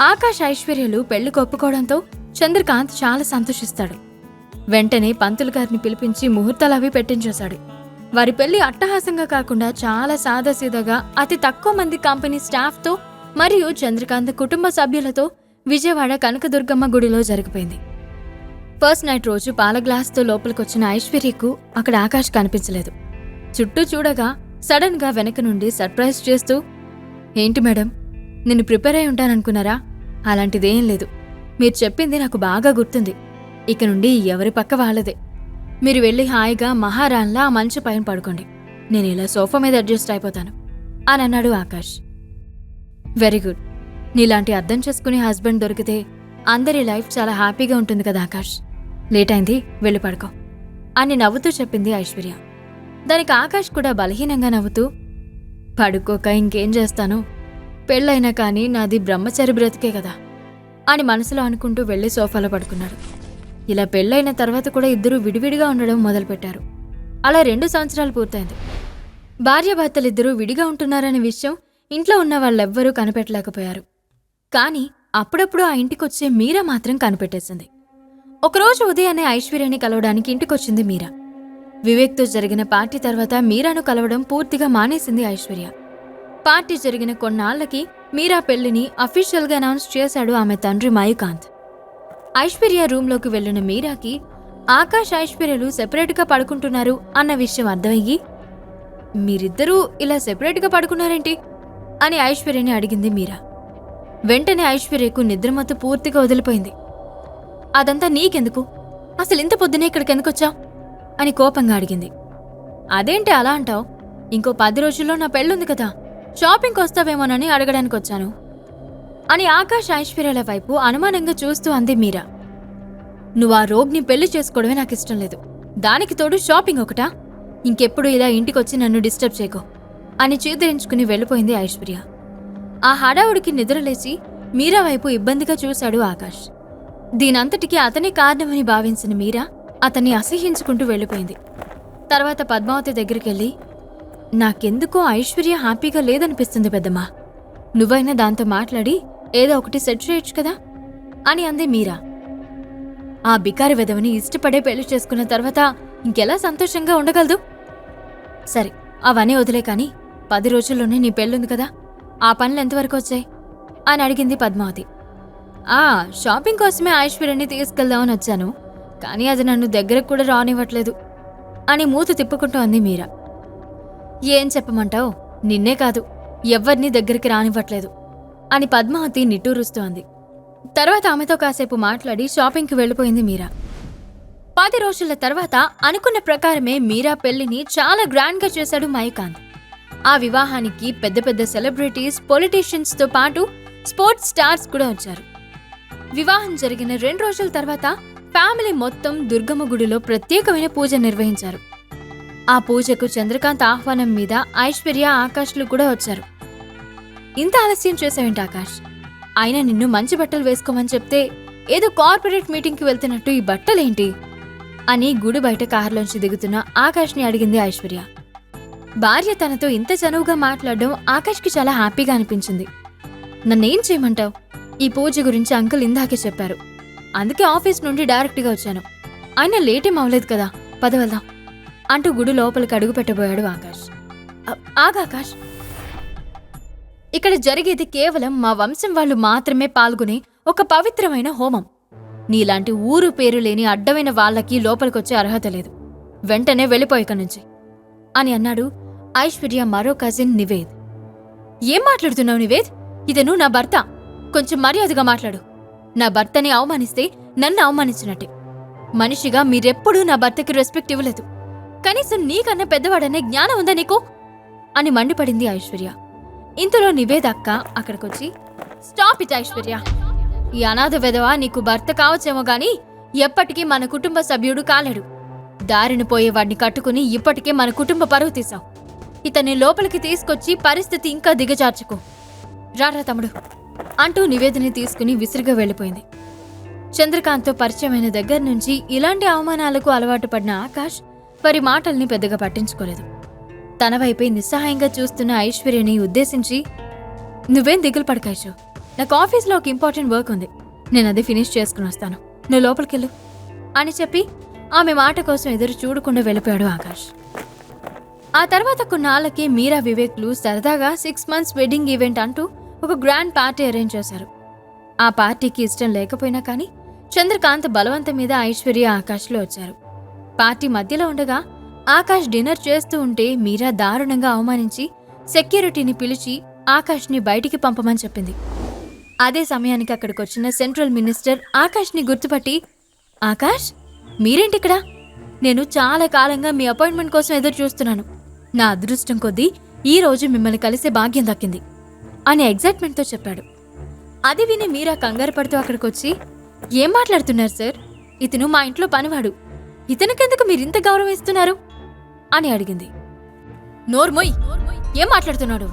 ఆకాష్ ఐశ్వర్యలు పెళ్ళి ఒప్పుకోవడంతో చంద్రకాంత్ చాలా సంతోషిస్తాడు. వెంటనే పంతులు గారిని పిలిపించి ముహూర్తాలు అవి పెట్టించేశాడు. వారి పెళ్ళి అట్టహాసంగా కాకుండా చాలా సాదాసీదాగా అతి తక్కువ మంది కంపెనీ స్టాఫ్తో మరియు చంద్రకాంత్ కుటుంబ సభ్యులతో విజయవాడ కనకదుర్గమ్మ గుడిలో జరిగిపోయింది. ఫస్ట్ నైట్ రోజు పాల గ్లాస్తో లోపలికొచ్చిన ఐశ్వర్యకు అక్కడ ఆకాష్ కనిపించలేదు. చుట్టూ చూడగా సడన్గా వెనక నుండి సర్ప్రైజ్ చేస్తూ ఏంటి మేడం? నేను ప్రిపేర్ అయి ఉంటాననుకున్నారా? అలాంటిదేం లేదు. మీరు చెప్పింది నాకు బాగా గుర్తుంది. ఇక నుండి ఎవరి పక్క వాళ్ళదే. మీరు వెళ్ళి హాయిగా మహారాన్లా ఆ మంచు పైన పడుకోండి. నేను ఇలా సోఫా మీద అడ్జస్ట్ అయిపోతాను. అని అన్నాడు ఆకాష్. Very good. నీలాంటి అర్థం చేసుకునే హస్బెండ్ దొరికితే అందరి లైఫ్ చాలా హ్యాపీగా ఉంటుంది కదా ఆకాష్. లేట్ అయింది వెళ్ళి పడుకో. అని నవ్వుతూ చెప్పింది ఐశ్వర్య. దానికి ఆకాష్ కూడా బలహీనంగా నవ్వుతూ పడుకోక ఇంకేం చేస్తాను? పెళ్ళైనా కానీ నాది బ్రహ్మచారి బ్రతికే కదా అని మనసులో అనుకుంటూ వెళ్ళి సోఫాలో పడుకున్నాడు ఇలా పెళ్ళైన తర్వాత కూడా ఇద్దరూ విడివిడిగా ఉండడం మొదలుపెట్టారు. అలా రెండు సంవత్సరాలు పూర్తయింది. భార్యాభర్తలిద్దరూ విడిగా ఉంటున్నారనే విషయం ఇంట్లో ఉన్న వాళ్ళెవ్వరూ కనిపెట్టలేకపోయారు. కానీ అప్పుడప్పుడు ఆ ఇంటికొచ్చే మీరా మాత్రం కనిపెట్టేసింది. ఒకరోజు ఉదయాన్నే ఐశ్వర్యని కలవడానికి ఇంటికొచ్చింది మీరా. వివేక్తో జరిగిన పార్టీ తర్వాత మీరాను కలవడం పూర్తిగా మానేసింది ఐశ్వర్య. పార్టీ జరిగిన కొన్నాళ్ళకి మీరా పెళ్ళిని అఫీషియల్గా అనౌన్స్ చేశాడు ఆమె తండ్రి మయుకాంత్. ఐశ్వర్య రూంలోకి వెళ్ళిన మీరాకి ఆకాష్ ఐశ్వర్యలు సెపరేట్గా పడుకుంటున్నారు అన్న విషయం అర్థమయ్యి మీరిద్దరూ ఇలా సెపరేట్గా పడుకున్నారేంటి? అని ఐశ్వర్యని అడిగింది మీరా. వెంటనే ఐశ్వర్యకు నిద్రమత్తు పూర్తిగా వదిలిపోయింది. అదంతా నీకెందుకు? అసలు ఇంత పొద్దునే ఇక్కడికి ఎందుకొచ్చా అని కోపంగా అడిగింది. అదేంటి అలా అంటావు? ఇంకో పది రోజుల్లో నా పెళ్ళుంది కదా. షాపింగ్కి వస్తావేమోనని అడగడానికి వచ్చాను అని ఆకాష్ ఐశ్వర్యాల వైపు అనుమానంగా చూస్తూ అంది మీరా. నువ్వు ఆ రోగ్ని పెళ్ళి చేసుకోవడమే నాకు ఇష్టం లేదు. దానికి తోడు షాపింగ్ ఒకటా? ఇంకెప్పుడు ఇలా ఇంటికొచ్చి నన్ను డిస్టర్బ్ చేయకు. అని చేదరించుకుని వెళ్ళిపోయింది ఐశ్వర్య. ఆ హడావుడికి నిద్రలేచి మీరా వైపు ఇబ్బందిగా చూశాడు ఆకాష్. దీనంతటికీ అతనే కారణమని భావించిన మీరా అతన్ని అసహ్యించుకుంటూ వెళ్ళిపోయింది. తర్వాత పద్మావతి దగ్గరికి వెళ్ళి నాకెందుకో ఐశ్వర్య హ్యాపీగా లేదనిపిస్తుంది పెద్దమ్మా. నువ్వైనా దాంతో మాట్లాడి ఏదో ఒకటి సెట్ చేయొచ్చు కదా? అని అంది మీరా. ఆ బికారి వెదవని ఇష్టపడే పెళ్ళి చేసుకున్న తర్వాత ఇంకెలా సంతోషంగా ఉండగలదు? సరే అవన్నీ వదిలే కాని పది రోజుల్లోనే నీ పెళ్ళుంది కదా? ఆ పనులు ఎంతవరకు వచ్చాయి? అని అడిగింది పద్మావతి. ఆ షాపింగ్ కోసమే ఐశ్వర్యని తీసుకెళ్దామని వచ్చాను. కానీ అది నన్ను దగ్గరకు కూడా రానివ్వట్లేదు. అని మూత తిప్పుకుంటూ అంది మీరా. ఏం చెప్పమంటావు? నిన్నే కాదు. ఎవ్వరినీ దగ్గరికి రానివ్వట్లేదు. అని పద్మావతి నిట్టూరుస్తోంది. తర్వాత ఆమెతో కాసేపు మాట్లాడి షాపింగ్కి వెళ్ళిపోయింది మీరా. పది రోజుల తర్వాత అనుకున్న ప్రకారమే మీరా పెళ్ళిని చాలా గ్రాండ్గా చేశాడు మయకాంత్. ఆ వివాహానికి పెద్ద పెద్ద సెలబ్రిటీస్ పొలిటీషియన్స్తో పాటు స్పోర్ట్స్ స్టార్స్ కూడా వచ్చారు. వివాహం జరిగిన రెండు రోజుల తర్వాత ఫ్యామిలీ మొత్తం దుర్గమ్మ గుడిలో ప్రత్యేకమైన పూజ నిర్వహించారు. ఆ పూజకు చంద్రకాంత్ ఆహ్వానం మీద ఐశ్వర్య ఆకాష్లు కూడా వచ్చారు. ఇంత ఆలస్యం చేసావేంటి ఆకాష్? ఆయన నిన్ను మంచి బట్టలు వేసుకోమని చెప్తే ఏదో కార్పొరేట్ మీటింగ్కి వెళ్తున్నట్టు ఈ బట్టలేంటి? అని గుడి బయట కారులోంచి దిగుతున్న ఆకాష్ని అడిగింది ఐశ్వర్య. భార్య తనతో ఇంత చనువుగా మాట్లాడడం ఆకాష్కి చాలా హ్యాపీగా అనిపించింది. నన్నేం చేయమంటావు? ఈ పూజ గురించి అంకుల్ ఇందాకే చెప్పారు. అందుకే ఆఫీస్ నుండి డైరెక్ట్గా వచ్చాను. అయినా లేటేం అవ్వలేదు కదా? పద వెళ్దాం. అంటూ గుడి లోపలికి అడుగు పెట్టబోయాడు ఆకాష్. అ- ఆగాకాష్ ఇక్కడ జరిగేది కేవలం మా వంశం వాళ్ళు మాత్రమే పాల్గొనే ఒక పవిత్రమైన హోమం. నీలాంటి ఊరు పేరు లేని అడ్డమైన వాళ్ళకి లోపలికొచ్చే అర్హత లేదు. వెంటనే వెళ్ళిపోయి ఇక్కడి నుంచి. అని అన్నాడు ఐశ్వర్య మరో కజిన్ నివేద్. ఏం మాట్లాడుతున్నావు నివేద్? ఇతను నా భర్త. కొంచెం మర్యాదగా మాట్లాడు. నా భర్తని అవమానిస్తే నన్ను అవమానించినట్టే. మనిషిగా మీరెప్పుడూ నా భర్తకి రెస్పెక్ట్ ఇవ్వలేదు. కనీసం నీకన్నా పెద్దవాడనే జ్ఞానం ఉందా నీకు? అని మండిపడింది ఐశ్వర్య. ఇంతలో నివేద అక్క అక్కడికొచ్చి స్టాప్ ఇట్ ఐశ్వర్య. ఈ అనాథ విధవ నీకు భర్త కావచ్చేమో గాని ఎప్పటికీ మన కుటుంబ సభ్యుడు కాలేడు. దారిన పోయేవాడిని కట్టుకుని ఇప్పటికే మన కుటుంబ పరువు తీసావు ఇతన్ని లోపలికి తీసుకొచ్చి పరిస్థితి ఇంకా దిగజార్చుకో. రారా తమ్ముడు. అంటూ నివేదిని తీసుకుని విసిరిగా వెళ్ళిపోయింది. చంద్రకాంత్తో పరిచయమైన దగ్గర నుంచి ఇలాంటి అవమానాలకు అలవాటు పడిన ఆకాష్ వారి మాటల్ని పెద్దగా పట్టించుకోలేదు. తన వైపే నిస్సహాయంగా చూస్తున్న ఐశ్వర్యని ఉద్దేశించి నువ్వేం దిగులు పడకాయచు నాకు ఆఫీస్లో ఒక ఇంపార్టెంట్ వర్క్ ఉంది. నేను అది ఫినిష్ చేసుకుని వస్తాను. నువ్వు లోపలికెళ్ళు. అని చెప్పి ఆమె మాట కోసం ఎదురు చూడకుండా వెళ్ళిపోయాడు ఆకాష్. ఆ తర్వాత కొన్నాళ్ళకి మీరా వివేక్లు సరదాగా సిక్స్ మంత్స్ వెడ్డింగ్ ఈవెంట్ అంటూ ఒక గ్రాండ్ పార్టీ అరేంజ్ చేశారు. ఆ పార్టీకి ఇష్టం లేకపోయినా కానీ చంద్రకాంత్ బలవంతం మీద ఐశ్వర్య ఆకాష్లో వచ్చారు. పార్టీ మధ్యలో ఉండగా ఆకాష్ డిన్నర్ చేస్తూ ఉంటే మీరా దారుణంగా అవమానించి సెక్యూరిటీని పిలిచి ఆకాష్ని బయటికి పంపమని చెప్పింది. అదే సమయానికి అక్కడికి వచ్చిన సెంట్రల్ మినిస్టర్ ఆకాష్ని గుర్తుపట్టి ఆకాష్ మీరేంటిక్కడ? నేను చాలా కాలంగా మీ అపాయింట్మెంట్ కోసం ఎదురు చూస్తున్నాను. నా అదృష్టం కొద్దీ ఈరోజు మిమ్మల్ని కలిసే భాగ్యం దక్కింది అని ఎగ్జైట్మెంట్తో చెప్పాడు. అది విని మీరా కంగారు పడుతూ అక్కడికొచ్చి ఏం మాట్లాడుతున్నారు సార్? ఇతను మా ఇంట్లో పనివాడు. ఇతనికెందుకు మీరింత గౌరవం ఇస్తున్నారు అని అడిగింది. నోర్మొయ్ ఏం మాట్లాడుతున్నాడు?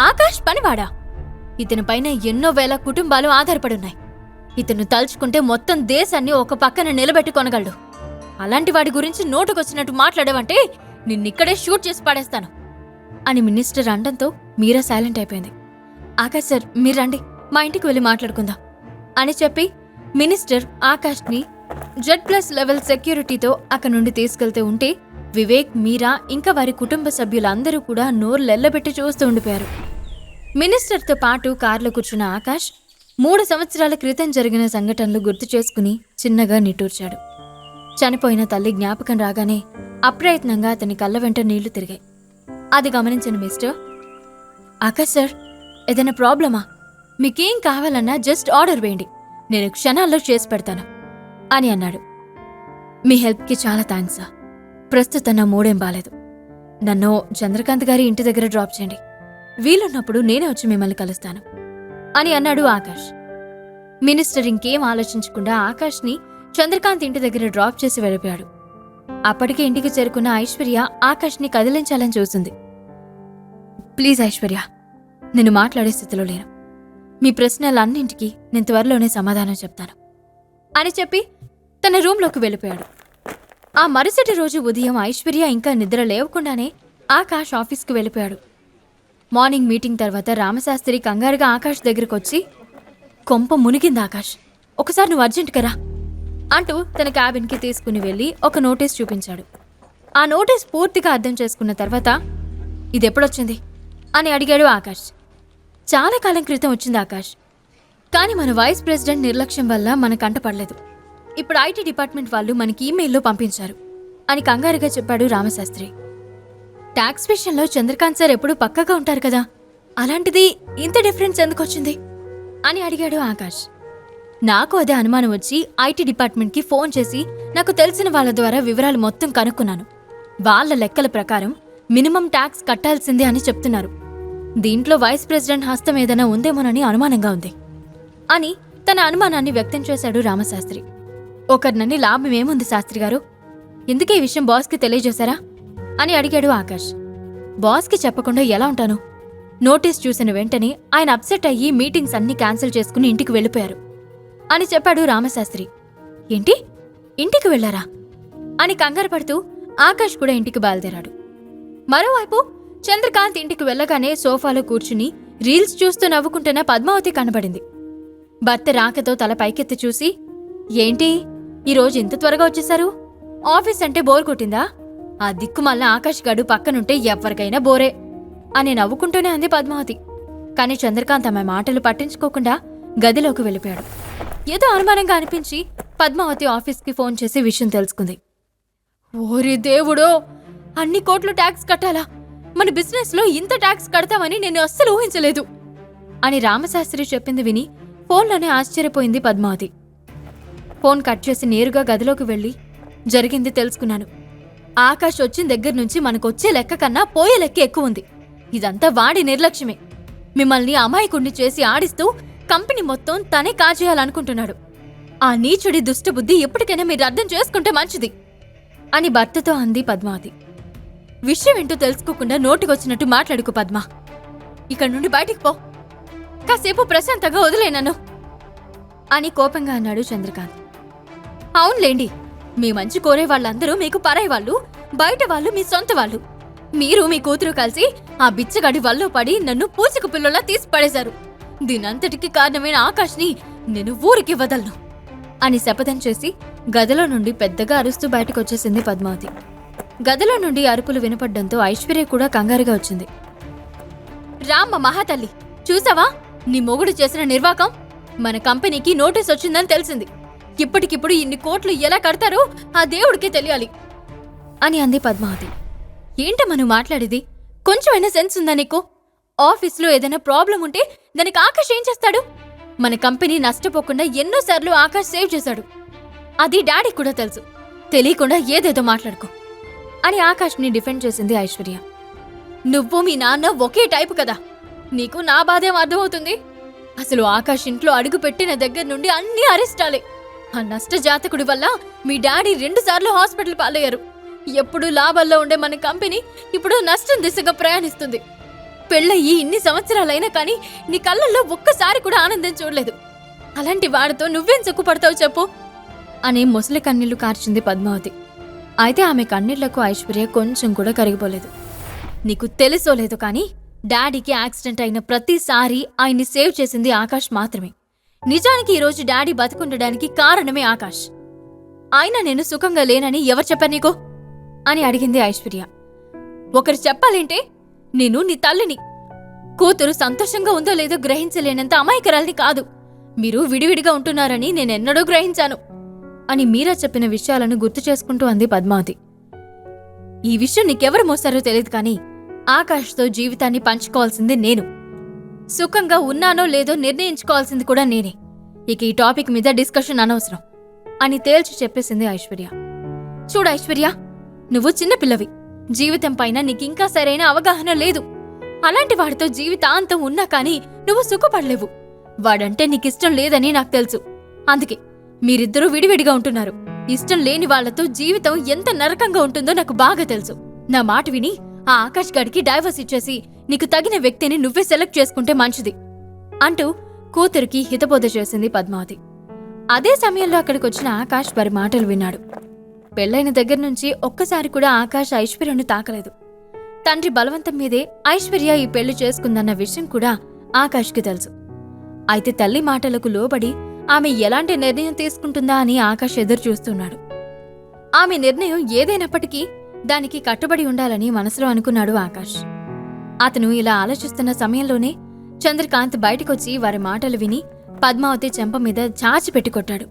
ఆకాష్ పనివాడా? ఇతని పైన ఎన్నో వేల కుటుంబాలు ఆధారపడున్నాయి. ఇతను తలుచుకుంటే మొత్తం దేశాన్ని ఒక పక్కన నిలబెట్టుకొనగలడు అలాంటి వాడి గురించి నోటుకొచ్చినట్టు మాట్లాడేవంటే నిన్నిక్కడే షూట్ చేసి పడేస్తాను. అని మినిస్టర్ అనడంతో మీరా సైలెంట్ అయిపోయింది. ఆకాష్ సార్ మీరు రండి మా ఇంటికి వెళ్ళి మాట్లాడుకుందాం అని చెప్పి మినిస్టర్ ఆకాష్ని జెడ్ ప్లస్ లెవెల్ సెక్యూరిటీతో అక్కడి నుండి తీసుకెళ్తూ ఉంటే వివేక్ మీరా ఇంకా వారి కుటుంబ సభ్యులందరూ కూడా నోర్లెల్లబెట్టి చూస్తూ ఉండిపోయారు. మినిస్టర్తో పాటు కారులో కూర్చున్న ఆకాష్ మూడు సంవత్సరాల క్రితం జరిగిన సంఘటనలు గుర్తు చేసుకుని చిన్నగా నిట్టూర్చాడు. చనిపోయిన తల్లి జ్ఞాపకం రాగానే అప్రయత్నంగా అతని కళ్ళ వెంట నీళ్ళు తిరిగాయి. అది గమనించిన మిస్టర్ ఆకాష్ సార్ ఏదైనా ప్రాబ్లమా? మీకేం కావాలన్నా జస్ట్ ఆర్డర్ వేయండి. నేను క్షణాల్లో చేసి పెడతాను. అని అన్నాడు. మీ హెల్ప్కి చాలా థ్యాంక్స్ సార్. ప్రస్తుతం నా మూడేం బాలేదు. నన్ను చంద్రకాంత్ గారి ఇంటి దగ్గర డ్రాప్ చేయండి. వీలున్నప్పుడు నేనే వచ్చి మిమ్మల్ని కలుస్తాను. అని అన్నాడు ఆకాష్. మినిస్టర్ ఇంకేం ఆలోచించకుండా ఆకాష్ని చంద్రకాంత్ ఇంటి దగ్గర డ్రాప్ చేసి వెళ్ళిపోయాడు. అప్పటికే ఇంటికి చేరుకున్న ఐశ్వర్య ఆకాష్ని కదిలించాలని చూసింది. ప్లీజ్ ఐశ్వర్య నేను మాట్లాడే స్థితిలో లేను. మీ ప్రశ్నలన్నింటికీ నేను త్వరలోనే సమాధానం చెప్తాను. అని చెప్పి తన రూంలోకి వెళ్ళిపోయాడు. ఆ మరుసటి రోజు ఉదయం ఐశ్వర్య ఇంకా నిద్ర లేవకుండానే ఆకాష్ ఆఫీస్కి వెళ్ళిపోయాడు. మార్నింగ్ మీటింగ్ తర్వాత రామశాస్త్రి కంగారుగా ఆకాష్ దగ్గరకు వచ్చి కొంప మునిగింది ఆకాష్. ఒకసారి నువ్వు అర్జెంట్గా రా అంటూ తన క్యాబిన్కి తీసుకుని వెళ్ళి ఒక నోటీస్ చూపించాడు. ఆ నోటీస్ పూర్తిగా అర్థం చేసుకున్న తర్వాత ఇది ఎప్పుడొచ్చింది అని అడిగాడు ఆకాష్. చాలా కాలం క్రితం వచ్చింది ఆకాష్. కానీ మన వైస్ ప్రెసిడెంట్ నిర్లక్ష్యం వల్ల మన కంటపడలేదు ఇప్పుడు ఐటీ డిపార్ట్మెంట్ వాళ్ళు మనకి ఈమెయిల్లో పంపించారు. అని కంగారుగా చెప్పాడు రామశాస్త్రి. ట్యాక్స్ విషయంలో చంద్రకాంత్ సార్ ఎప్పుడూ పక్కగా ఉంటారు కదా. అలాంటిది ఇంత డిఫరెన్స్ ఎందుకు వచ్చింది అని అడిగాడు ఆకాష్. నాకు అదే అనుమానం వచ్చి ఐటీ డిపార్ట్మెంట్కి ఫోన్ చేసి నాకు తెలిసిన వాళ్ళ ద్వారా వివరాలు మొత్తం కనుక్కున్నాను. వాళ్ళ లెక్కల ప్రకారం మినిమం ట్యాక్స్ కట్టాల్సిందే అని చెప్తున్నారు. దీంట్లో వైస్ ప్రెసిడెంట్ హస్తం ఏదైనా ఉందేమోనని అనుమానంగా ఉంది. అని తన అనుమానాన్ని వ్యక్తం చేశాడు రామశాస్త్రి. ఒకరినని లాభం ఏముంది శాస్త్రి గారు? ఎందుకే ఈ విషయం బాస్కి తెలియజేశారా? అని అడిగాడు ఆకాష్. బాస్కి చెప్పకుండా ఎలా ఉంటాను? నోటీస్ చూసిన వెంటనే ఆయన అప్సెట్ అయ్యి మీటింగ్స్ అన్నీ క్యాన్సిల్ చేసుకుని ఇంటికి వెళ్ళిపోయారు. అని చెప్పాడు రామశాస్త్రి. ఏంటి? ఇంటికి వెళ్ళారా? అని కంగారు పడుతూ ఆకాష్ కూడా ఇంటికి బయలుదేరాడు. మరోవైపు చంద్రకాంత్ ఇంటికి వెళ్ళగానే సోఫాలో కూర్చుని రీల్స్ చూస్తూ నవ్వుకుంటున్న పద్మావతి కనబడింది. భర్త రాకతో తల పైకెత్తి చూసి ఏంటి? ఈరోజు ఇంత త్వరగా వచ్చేశారు? ఆఫీస్ అంటే బోర్ కొట్టిందా? ఆ దిక్కుమల్ల ఆకాష్ గడు పక్కనుంటే ఎవ్వరికైనా బోరే అని నవ్వుకుంటూనే అంది పద్మావతి. కాని చంద్రకాంత్ ఆమె మాటలు పట్టించుకోకుండా గదిలోకి వెళ్ళిపోయాడు. ఏదో అనుమానంగా అనిపించి పద్మావతి ఆఫీస్కి ఫోన్ చేసి విషయం తెలుసుకుంది. ఓరి దేవుడో! అన్ని కోట్లు ట్యాక్స్ కట్టాలా? మన బిజినెస్లో ఇంత ట్యాక్స్ కడతామని నేను అస్సలు ఊహించలేదు అని రామశాస్త్రి చెప్పింది విని ఫోన్లోనే ఆశ్చర్యపోయింది పద్మావతి. ఫోన్ కట్ చేసి నేరుగా గదిలోకి వెళ్ళి జరిగింది తెలుసుకున్నాను. ఆకాష్ వచ్చిన దగ్గర నుంచి మనకొచ్చే లెక్క కన్నా పోయే లెక్క ఎక్కువ ఉంది ఇదంతా వాడి నిర్లక్ష్యమే. మిమ్మల్ని అమాయకుణ్ణి చేసి ఆడిస్తూ కంపెనీ మొత్తం తనే కాజేయాలనుకుంటున్నాడు. ఆ నీచుడి దుష్టబుద్ధి ఎప్పటికైనా మీరు అర్థం చేసుకుంటే మంచిది అని భర్తతో అంది పద్మావతి విషయం ఏంటో తెలుసుకోకుండా నోటికొచ్చినట్టు మాట్లాడుకు పద్మ. ఇక్కడి నుండి బయటికి పో. కాసేపు ప్రశాంతంగా వదిలే నన్ను అని కోపంగా అన్నాడు చంద్రకాంత్. అవునులేండి. మీ మంచి కోరే వాళ్ళందరూ మీకు పరాయి వాళ్ళు బయట వాళ్ళు మీ సొంత వాళ్ళు. మీరు మీ కూతురు కలిసి ఆ బిచ్చగడి వల్లో పడి నన్ను పూసకు పిల్లలా తీసి పడేశారు. దీనంతటికి కారణమైన ఆకాష్ని నేను ఊరికి వదలను. అని శపథం చేసి గదిలో నుండి పెద్దగా అరుస్తూ బయటకు వచ్చేసింది పద్మావతి. గదిలో నుండి అరుపులు వినపడ్డంతో ఐశ్వర్య కూడా కంగారుగా వచ్చింది. రామ్మ మహాతల్లి చూసావా? నీ మొగుడు చేసిన నిర్వాకం మన కంపెనీకి నోటీస్ వచ్చిందని తెలిసింది. ఇప్పటికిప్పుడు ఇన్ని కోట్లు ఎలా కడతారో ఆ దేవుడికే తెలియాలి. అని అంది పద్మావతి. ఏంట మనం మాట్లాడేది? కొంచెమైనా సెన్స్ ఉందా నీకు? ఆఫీస్లో ఏదైనా ప్రాబ్లం ఉంటే దానికి ఆకాష్ ఏం చేస్తాడు? మన కంపెనీ నష్టపోకుండా ఎన్నోసార్లు ఆకాష్ సేవ్ చేశాడు. అది డాడీ కూడా తెలుసు. తెలియకుండా ఏదేదో మాట్లాడుకో. అని ఆకాష్ని డిఫెండ్ చేసింది ఐశ్వర్య. నువ్వు మీ నాన్న ఒకే టైపు కదా. నీకు నా బాధేం అర్థమవుతుంది? అసలు ఆకాష్ ఇంట్లో అడుగు పెట్టిన దగ్గర నుండి అన్ని అరెస్టాలే ఆ నష్ట జాతకుడి వల్ల మీ డాడీ రెండుసార్లు హాస్పిటల్ పాలయ్యారు. ఎప్పుడు లాభాల్లో ఉండే మన కంపెనీ ఇప్పుడు నష్టం దిశగా ప్రయాణిస్తుంది. పెళ్ళయ్యి ఇన్ని సంవత్సరాలైనా కానీ నీ కళ్ళల్లో ఒక్కసారి కూడా ఆనందం చూడలేదు. అలాంటి వాడితో నువ్వేం సుఖపడతావు చెప్పు? అని ముసలి కన్నీళ్ళు కార్చింది పద్మావతి. అయితే ఆమె కన్నీళ్ళకు ఐశ్వర్య కొంచెం కూడా కరిగిపోలేదు. నీకు తెలుసో లేదు కానీ డాడీకి యాక్సిడెంట్ అయిన ప్రతిసారి ఆయన్ని సేవ్ చేసింది ఆకాష్ మాత్రమే. నిజానికి ఈరోజు డాడీ బతుకుండడానికి కారణమే ఆకాష్. ఆయన నేను సుఖంగా లేనని ఎవరు చెప్పారు నీకు? అని అడిగింది ఐశ్వర్య. ఒకరు చెప్పాలంటే నేను నీ తల్లిని. కూతురు సంతోషంగా ఉందో లేదో గ్రహించలేనంత అమాయకరాల్ని కాదు. మీరు విడివిడిగా ఉంటున్నారని నేనెన్నడూ గ్రహించాను. అని మీరా చెప్పిన విషయాలను గుర్తు చేసుకుంటూ అంది పద్మావతి. ఈ విషయం నీకెవరు మోస్తారో తెలియదు కానీ ఆకాష్తో జీవితాన్ని పంచుకోవాల్సింది నేను. సుఖంగా ఉన్నానో లేదో నిర్ణయించుకోవాల్సింది కూడా నేనే. ఇక ఈ టాపిక్ మీద డిస్కషన్ అనవసరం అని తేల్చి చెప్పేసింది ఐశ్వర్య. చూడు ఐశ్వర్య నువ్వు చిన్నపిల్లవి జీవితం పైన నీకింకా సరైన అవగాహన లేదు. అలాంటి వాడితో జీవితాంతం ఉన్నా కానీ నువ్వు సుఖపడలేవు. వాడంటే నీకిష్టం లేదని నాకు తెలుసు. అందుకే మీరిద్దరూ విడివిడిగా ఉంటున్నారు. ఇష్టం లేని వాళ్ళతో జీవితం ఎంత నరకంగా ఉంటుందో నాకు బాగా తెలుసు. నా మాట విని ఆ ఆకాష్ గడికి డైవర్స్ ఇచ్చేసి నీకు తగిన వ్యక్తిని నువ్వే సెలెక్ట్ చేసుకుంటే మంచిది అంటూ కూతురికి హితబోధ చేసింది పద్మావతి. అదే సమయంలో అక్కడికి వచ్చిన ఆకాష్ వారి మాటలు విన్నాడు. పెళ్ళైన దగ్గర నుంచి ఒక్కసారి కూడా ఆకాష్ ఐశ్వర్యను తాకలేదు. తండ్రి బలవంతం మీదే ఐశ్వర్య ఈ పెళ్ళి చేసుకుందన్న విషయం కూడా ఆకాష్కి తెలుసు. అయితే తల్లి మాటలకు లోబడి ఆమె ఎలాంటి నిర్ణయం తీసుకుంటుందా అని ఆకాష్ ఎదురు చూస్తున్నాడు. ఆమె నిర్ణయం ఏదైనప్పటికీ దానికి కట్టుబడి ఉండాలని మనసులో అనుకున్నాడు ఆకాష్. అతను ఇలా ఆలోచిస్తున్న సమయంలోనే చంద్రకాంత్ బయటకొచ్చి వారి మాటలు విని పద్మావతి చెంప మీద చాచి పెట్టుకొట్టాడు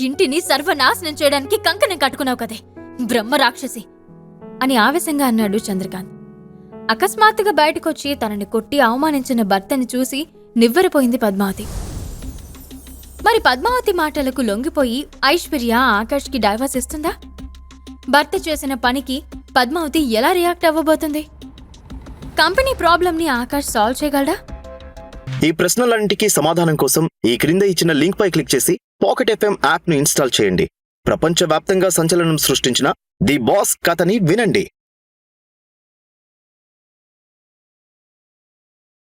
ఇంటిని సర్వనాశనం చేయడానికి కంకణం కట్టుకున్నావు కదే బ్రహ్మ రాక్షసి అని ఆవేశంగా అన్నాడు చంద్రకాంత్. అకస్మాత్తుగా బయటకొచ్చి తనని కొట్టి అవమానించిన భర్తని చూసి నివ్వెరపోయింది పద్మావతి. మరి పద్మావతి మాటలకు లొంగిపోయి ఐశ్వర్య ఆకాష్కి డైవర్స్ ఇస్తుందా? భర్త చేసిన పనికి పద్మావతి ఎలా రియాక్ట్ అవ్వబోతుంది? కంపెనీ ప్రాబ్లంని ఆకాష్ సాల్వ్ చేయగలడా? ఈ ప్రశ్నలన్నింటికీ సమాధానం కోసం ఈ క్రింద ఇచ్చిన లింక్ పై క్లిక్ చేసి పాకెట్ ఎఫ్ఎం యాప్ను ఇన్స్టాల్ చేయండి. ప్రపంచవ్యాప్తంగా సంచలనం సృష్టించిన ది బాస్ కథని వినండి.